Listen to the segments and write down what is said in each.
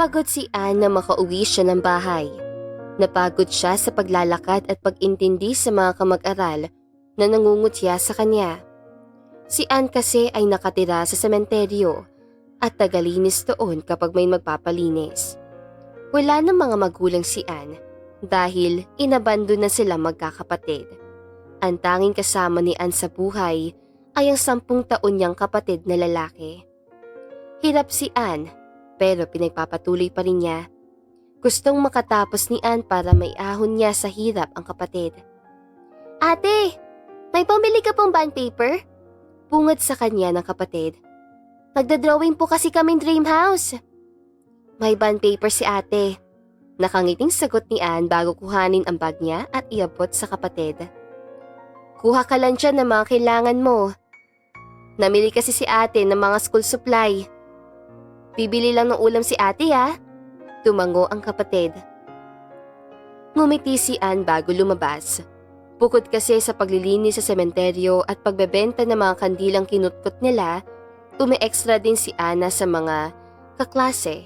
Pagod si Anne na makauwi siya ng bahay. Napagod siya sa paglalakad at pag-intindi sa mga kamag-aral na nangungutya sa kanya. Si Anne kasi ay nakatira sa sementeryo at tagalinis doon kapag may magpapalinis. Wala ng mga magulang si Anne dahil inabando na sila magkakapatid. Ang tanging kasama ni Anne sa buhay ay ang sampung taon niyang kapatid na lalaki. Hirap si Anne pero pinagpapatuloy pa rin niya. Gustong makatapos ni Anne para may ahon niya sa hirap ang kapatid. Ate, may pamili ka pong bond paper? Bungad sa kanya ng kapatid. Magdadrawing po kasi kaming dream house. May bond paper si ate. Nakangiting sagot ni Anne bago kuhanin ang bag niya at iabot sa kapatid. Kuha ka lang dyan ng mga kailangan mo. Namili kasi si ate ng mga school supply. Bibili lang ng ulam si ate ha. Tumango ang kapatid. Ngumiti si Anne bago lumabas. Bukod kasi sa paglilinis sa sementeryo at pagbebenta ng mga kandilang kinutkot nila, umi-extra din si Anna sa mga kaklase.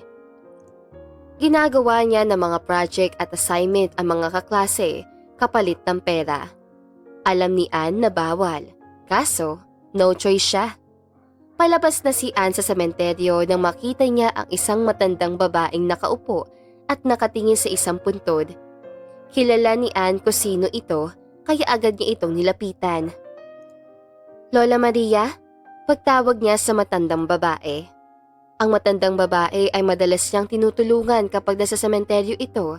Ginagawa niya ng mga project at assignment ang mga kaklase kapalit ng pera. Alam ni Anne na bawal, kaso no choice siya. Palabas na si Anne sa sementeryo nang makita niya ang isang matandang babaeng nakaupo at nakatingin sa isang puntod. Kilala ni Anne kung sino ito kaya agad niya itong nilapitan. Lola Maria, pagtawag niya sa matandang babae. Ang matandang babae ay madalas niyang tinutulungan kapag nasa sementeryo ito.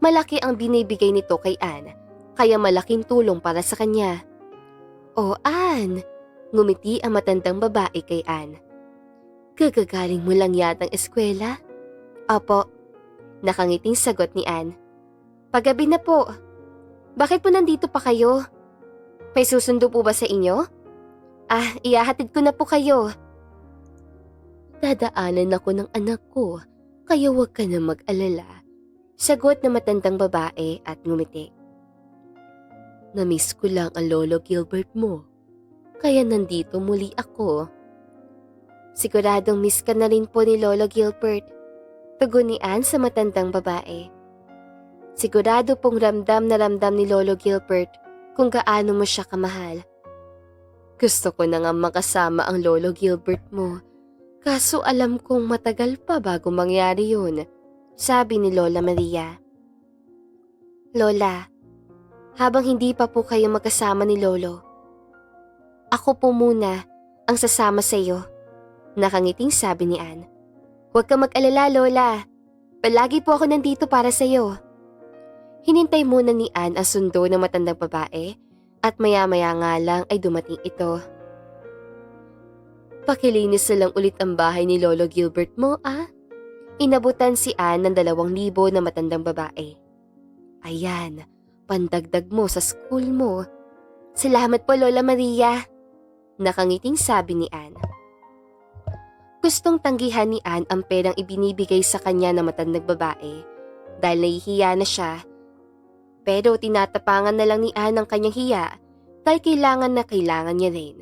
Malaki ang binibigay nito kay Anne, kaya malaking tulong para sa kanya. O Anne, ngumiti ang matandang babae kay Anne. Gagagaling mo lang yatang eskwela? Opo, nakangiting sagot ni Anne. Paggabi na po. Bakit po nandito pa kayo? May susundo po ba sa inyo? Ah, iyahatid ko na po kayo. Dadaanan ako ng anak ko, kaya huwag ka na mag-alala. Sagot na matandang babae at ngumiti. Namiss ko lang ang lolo Gilbert mo, kaya nandito muli ako. Siguradong miss ka na rin po ni Lolo Gilbert. Tugon ni Anne sa matandang babae. Sigurado pong ramdam na ramdam ni Lolo Gilbert kung gaano mo siya kamahal. Gusto ko na nga makasama ang Lolo Gilbert mo. Kaso alam kong matagal pa bago mangyari yun, sabi ni Lola Maria. Lola, habang hindi pa po kayo magkasama ni Lolo, ako po muna ang sasama sa iyo. Nakangiting sabi ni Anne. Huwag ka mag-alala, Lola. Palagi po ako nandito para sa iyo. Hinintay muna ni Anne ang sundo ng matandang babae at maya-maya nga lang ay dumating ito. Pakilinis na lang ulit ang bahay ni Lolo Gilbert mo, ah? Inabutan si Anne ng dalawang libo na matandang babae. Ayan, pandagdag mo sa school mo. Salamat po, Lola Maria. Nakangiting sabi ni Anne. Gustong tanggihan ni Anne ang perang ibinibigay sa kanya ng matandang babae dahil nahihiya na siya. Pero tinatapangan na lang ni Anne ang kanyang hiya dahil kailangan na kailangan niya rin.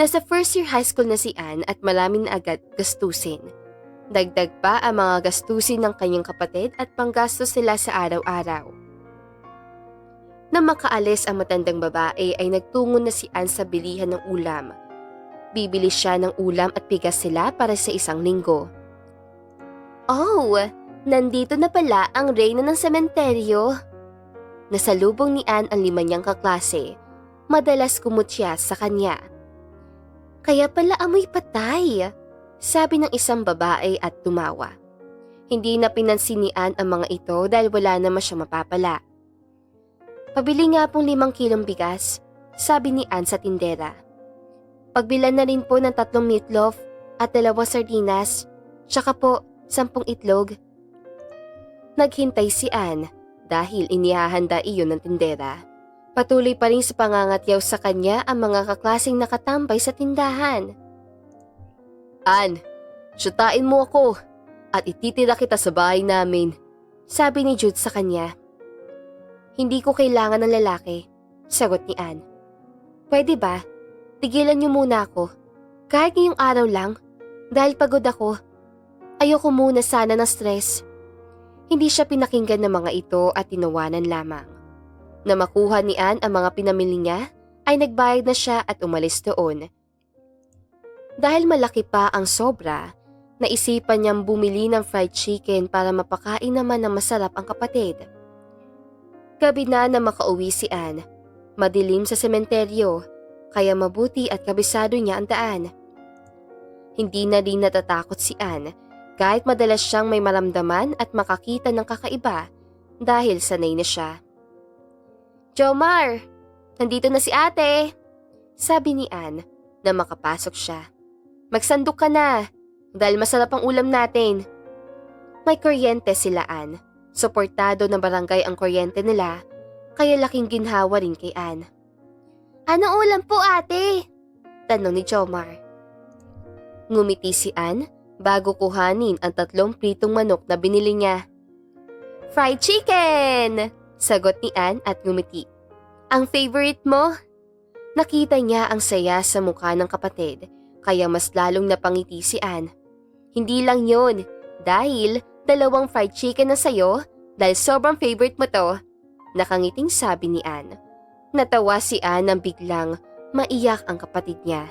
Nasa first year high school na si Anne at malamin na agad gastusin. Dagdag pa ang mga gastusin ng kanyang kapatid at panggastos sila sa araw-araw. Nang makaalis ang matandang babae ay nagtungo na si Anne sa bilihan ng ulam. Bibili siya ng ulam at bigas sila para sa isang linggo. Oh, nandito na pala ang reyna ng sementeryo. Nasalubong ni Anne ang lima niyang kaklase. Madalas kumutya sa kanya. Kaya pala amoy patay, sabi ng isang babae at tumawa. Hindi na pinansin ni Anne ang mga ito dahil wala naman siya mapapala. Pabili nga pong limang kilong bigas, sabi ni Anne sa tindera. Pagbilan na rin po ng tatlong meatloaf at dalawa sardinas, tsaka po sampung itlog. Naghintay si Anne dahil inihahanda iyon ng tindera. Patuloy pa rin sa pangangatyaw sa kanya ang mga kaklasing nakatambay sa tindahan. Anne, syutain mo ako at ititira kita sa bahay namin, sabi ni Jude sa kanya. Hindi ko kailangan ng lalaki, sagot ni Anne. Pwede ba? Tigilan niyo muna ako. Kahit ngayong araw lang, dahil pagod ako. Ayoko muna sana ng stress. Hindi siya pinakinggan ng mga ito at tinawanan lamang. Na makuha ni Ann ang mga pinamili niya, ay nagbayad na siya at umalis doon. Dahil malaki pa ang sobra, naisipan niyang bumili ng fried chicken para mapakain naman ng masarap ang kapatid. Gabi na na makauwi si Ann. Madilim sa sementeryo, kaya mabuti at kabisado niya ang daan. Hindi na din natatakot si Ann kahit madalas siyang may maramdaman at makakita ng kakaiba dahil sanay na siya. Jomar, nandito na si ate, sabi ni Ann na makapasok siya. Magsandok ka na dahil masarap ang ulam natin. May kuryente sila Ann. Suportado ng barangay ang kuryente nila kaya laking ginhawa rin kay Ann. Ano ulam po ate? Tanong ni Jomar. Ngumiti si Ann bago kuhanin ang tatlong pritong manok na binili niya. Fried chicken! Sagot ni Ann at ngumiti. Ang favorite mo? Nakita niya ang saya sa mukha ng kapatid kaya mas lalong napangiti si Ann. Hindi lang yon dahil dalawang fried chicken na sayo dahil sobrang favorite mo to. Nakangiting sabi ni Ann. Natawa si Ann nang biglang maiyak ang kapatid niya.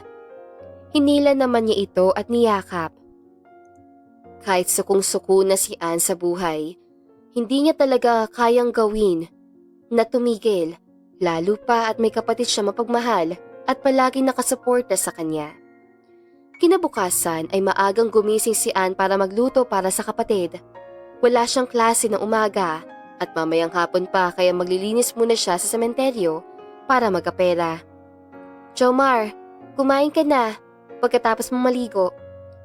Hinila naman niya ito at niyakap. Kahit sukong-suko na si Ann sa buhay, hindi niya talaga kayang gawin na tumigil, lalo pa at may kapatid siya mapagmahal at palagi nakasuporta sa kanya. Kinabukasan ay maagang gumising si Ann para magluto para sa kapatid. Wala siyang klase ng umaga at mamayang hapon pa kaya maglilinis muna siya sa sementeryo para magkapera. Jomar, kumain ka na pagkatapos mo maligo.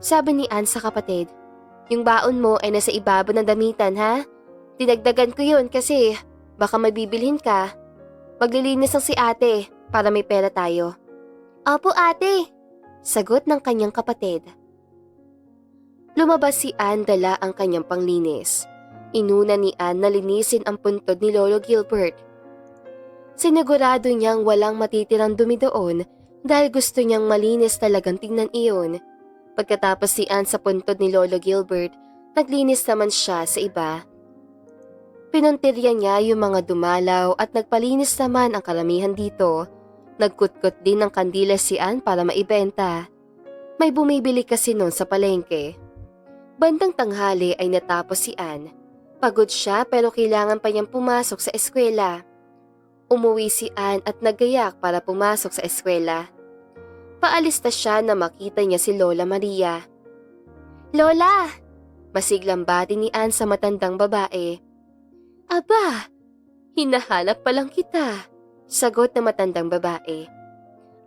Sabi ni Ann sa kapatid. Yung baon mo ay nasa ibabaw ng damitan ha? Dinagdagan ko yun kasi baka mabibilhin ka. Maglilinis lang si ate para may pera tayo. Opo ate, sagot ng kanyang kapatid. Lumabas si Ann dala ang kanyang panglinis. Inuna ni Ann na linisin ang puntod ni Lolo Gilbert. Sinigurado niyang walang matitirang dumi doon dahil gusto niyang malinis talagang tingnan iyon. Pagkatapos si Ann sa puntod ni Lolo Gilbert, naglinis naman siya sa iba. Pinuntirya niya yung mga dumalaw at nagpalinis naman ang karamihan dito. Nagkutkot din ng kandila si Ann para maibenta. May bumibili kasi noon sa palengke. Bandang tanghali ay natapos si Ann. Pagod siya pero kailangan pa niyang pumasok sa eskwela. Umuwi si Ann at nagayak para pumasok sa eskwela. Paalis na siya na makita niya si Lola Maria. Lola! Masiglang bati ni Ann sa matandang babae. Aba, hinahanap pa lang kita. Sagot na matandang babae.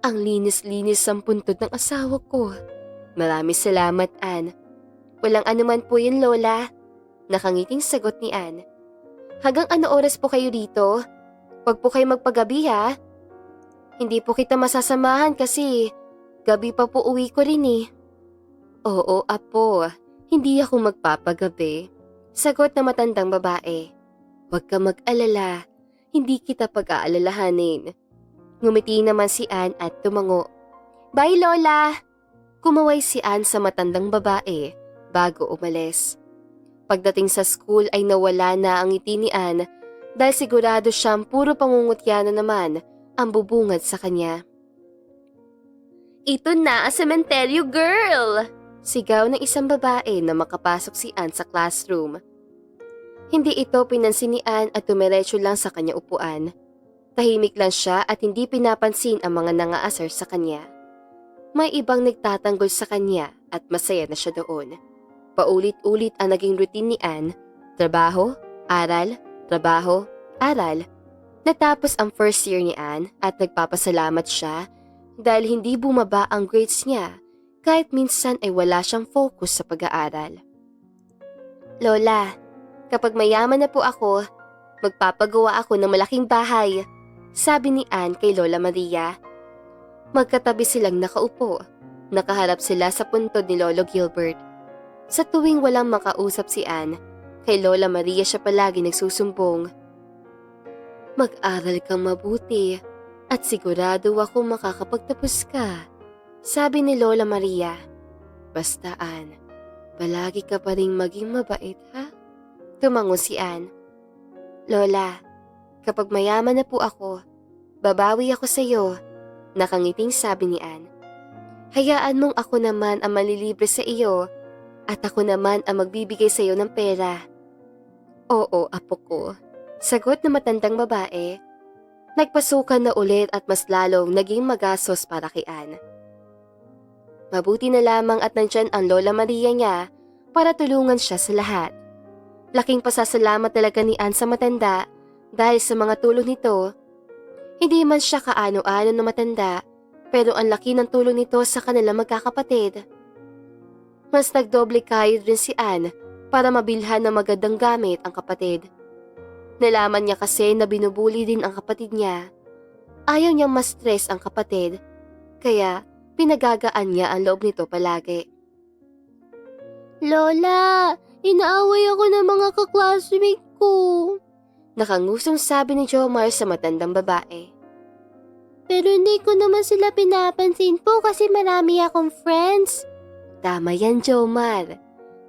Ang linis-linis ang puntod ng asawa ko. Marami salamat, Ann. Walang anuman po yun, Lola. Nakangiting sagot ni Ann. Hanggang ano oras po kayo dito? Huwag po kayo magpagabi ha. Hindi po kita masasamahan kasi gabi pa po uwi ko rin eh. Oo, apo. Hindi ako magpapagabi. Sagot na matandang babae. Huwag ka mag-alala. Hindi kita pag-aalalahanin. Ngumiti naman si Ann at tumango. Bye, Lola! Kumaway si Ann sa matandang babae bago umalis. Pagdating sa school ay nawala na ang ngiti ni Ann dahil sigurado siyang puro pangungutya na naman ang bubungad sa kanya. Ito na, cementerio girl! Sigaw ng isang babae na makapasok si Ann sa classroom. Hindi ito pinansin ni Ann at tumiretso lang sa kanya upuan. Tahimik lang siya at hindi pinapansin ang mga nangaasar sa kanya. May ibang nagtatanggol sa kanya at masaya na siya doon. Paulit-ulit ang naging routine ni Ann. Trabaho, aral, trabaho, aral. Natapos ang first year ni Ann at nagpapasalamat siya dahil hindi bumaba ang grades niya kahit minsan ay wala siyang focus sa pag-aaral. Lola, kapag mayaman na po ako, magpapagawa ako ng malaking bahay, sabi ni Ann kay Lola Maria. Magkatabi silang nakaupo. Nakaharap sila sa puntod ni Lolo Gilbert. Sa tuwing walang makausap si Ann, kay Lola Maria siya palagi nagsusumbong. Mag-aral kang mabuti at sigurado ako makakapagtapos ka, sabi ni Lola Maria. Basta Ann, palagi ka pa rin maging mabait, ha? Tumango si Anne. Lola, kapag mayaman na po ako, babawi ako sa iyo, nakangiting sabi ni Anne. Hayaan mong ako naman ang malilibre sa iyo at ako naman ang magbibigay sa iyo ng pera. Oo, apo ko. Sagot na matandang babae. Nagpasukan na ulit at mas lalong naging magasos para kay Anne. Mabuti na lamang at nandyan ang Lola Maria niya para tulungan siya sa lahat. Laking pasasalamat talaga ni Anne sa matanda dahil sa mga tulong nito. Hindi man siya kaano-ano na matanda pero ang laki ng tulong nito sa kanila magkakapatid. Mas nagdoble kayod rin si Anne para mabilhan ng magandang gamit ang kapatid. Nalaman niya kasi na binubuli din ang kapatid niya. Ayaw niyang ma-stress ang kapatid, kaya pinagagaan niya ang loob nito palagi. Lola, inaaway ako ng mga kaklasmate ko. Nakangusong sabi ni Jomar sa matandang babae. Pero hindi ko naman sila pinapansin po kasi marami akong friends. Tama yan, Jomar.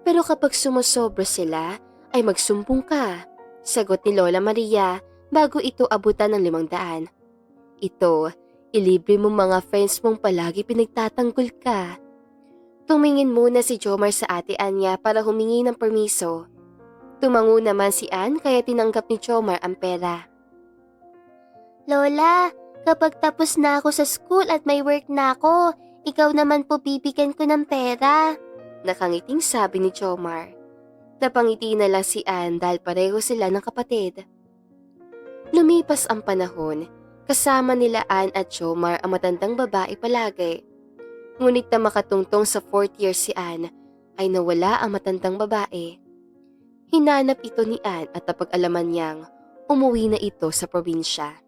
Pero kapag sumusobra sila, ay magsumbong ka. Sagot ni Lola Maria bago ito abutan ng limang daan. Ito, ilibre mo mga friends mong palagi pinagtatanggol ka. Tumingin muna si Jomar sa ate Anya para humingi ng permiso. Tumango naman si Ann kaya tinanggap ni Jomar ang pera. Lola, kapag tapos na ako sa school at may work na ako, ikaw naman po bibigyan ko ng pera. Nakangiting sabi ni Jomar. Napangiti na lang si Ann dahil pareho sila ng kapatid. Lumipas ang panahon, kasama nila Ann at Jomar ang matandang babae palagi. Ngunit na makatungtong sa fourth year si Ann, ay nawala ang matandang babae. Hinanap ito ni Ann at napag-alaman niyang umuwi na ito sa probinsya.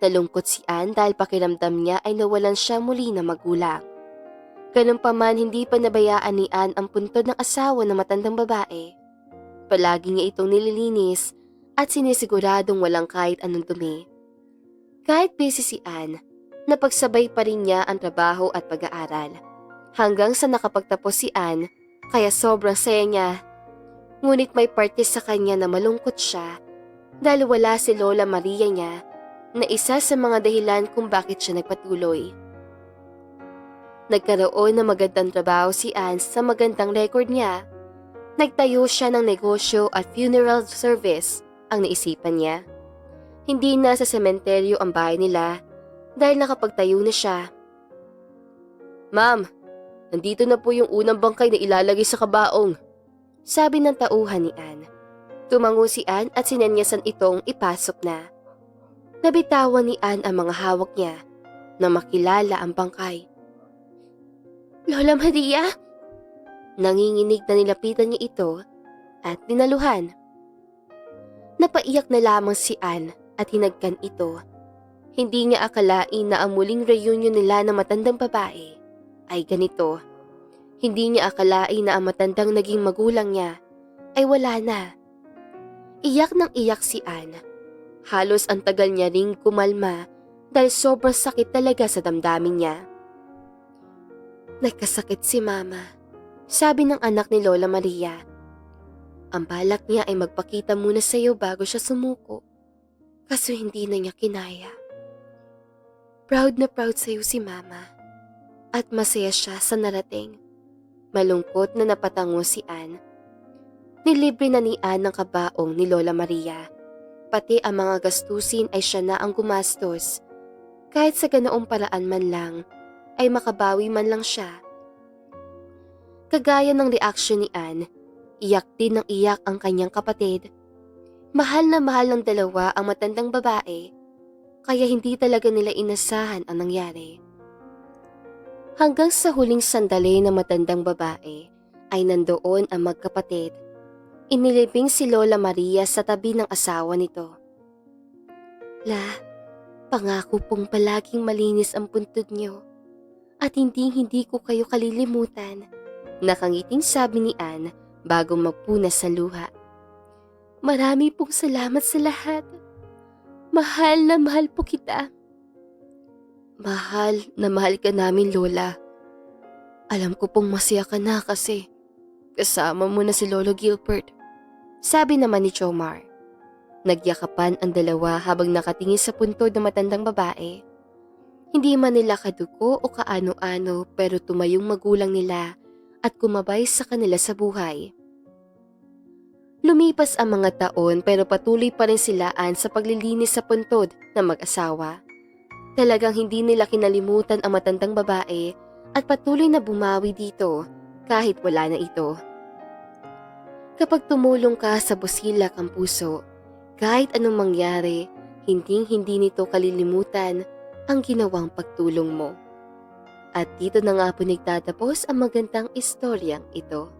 Nalungkot si Ann dahil pakiramdam niya ay nawalan siya muli na magulang. Ganun pa man hindi pa nabayaan ni Ann ang puntod ng asawa ng matandang babae. Palagi niya itong nililinis at sinisiguradong walang kahit anong dumi. Kahit busy si Ann, napagsabay pa rin niya ang trabaho at pag-aaral. Hanggang sa nakapagtapos si Ann, kaya sobrang saya niya. Ngunit may parte sa kanya na malungkot siya dahil wala si Lola Maria niya na isa sa mga dahilan kung bakit siya nagpatuloy. Nagkaroon ng magandang trabaho si Anne sa magandang record niya. Nagtayo siya ng negosyo at funeral service ang naisipan niya. Hindi na sa sementeryo ang bahay nila dahil nakapagtayo na siya. Ma'am, nandito na po yung unang bangkay na ilalagay sa kabaong. Sabi ng tauhan ni Anne. Tumango si Anne at sinenyasan itong ipasok na. Nabitawan ni Anne ang mga hawak niya na makilala ang bangkay. Lola Maria? Nanginginig na nilapitan niya ito at dinaluhan. Napaiyak na lamang si Anne at hinagkan ito. Hindi niya akalain na ang muling reunion nila ng matandang babae ay ganito. Hindi niya akalain na ang matandang naging magulang niya ay wala na. Iyak ng iyak si Anne. Halos ang tagal niya ring kumalma dahil sobrang sakit talaga sa damdamin niya. Nagkasakit si Mama, sabi ng anak ni Lola Maria. Ang balak niya ay magpakita muna sa iyo bago siya sumuko. Kaso hindi na niya kinaya. Proud na proud sa iyo si Mama. At masaya siya sa narating. Malungkot na napatango si Anne. Nilibre na ni Anne ng kabaong ni Lola Maria. Pati ang mga gastusin ay siya na ang gumastos. Kahit sa ganoong paraan man lang, ay makabawi man lang siya. Kagaya ng reaksyon ni Anne, iyak din ng iyak ang kanyang kapatid. Mahal na mahal ng dalawa ang matandang babae, kaya hindi talaga nila inasahan ang nangyari. Hanggang sa huling sandali ng matandang babae, ay nandoon ang magkapatid. Inilibing si Lola Maria sa tabi ng asawa nito. La, pangako pong palaging malinis ang puntod niyo at hindi hindi ko kayo kalilimutan. Nakangiting sabi ni Anne bago magpunas sa luha. Marami pong salamat sa lahat. Mahal na mahal po kita. Mahal na mahal ka namin, Lola. Alam ko pong masaya ka na kasi kasama mo na si Lolo Gilbert. Sabi naman ni Jomar. Nagyakapan ang dalawa habang nakatingin sa puntod ng matandang babae. Hindi man nila kadugo o kaano-ano pero tumayong magulang nila at kumabay sa kanila sa buhay. Lumipas ang mga taon pero patuloy pa rin silaan sa paglilinis sa puntod ng mag-asawa. Talagang hindi nila kinalimutan ang matandang babae at patuloy na bumawi dito kahit wala na ito. Kapag tumulong ka sa busilak ang puso, kahit anong mangyari, hinding hindi nito kalilimutan ang ginawang pagtulong mo. At dito na nga po nagtatapos ang magandang istoryang ito.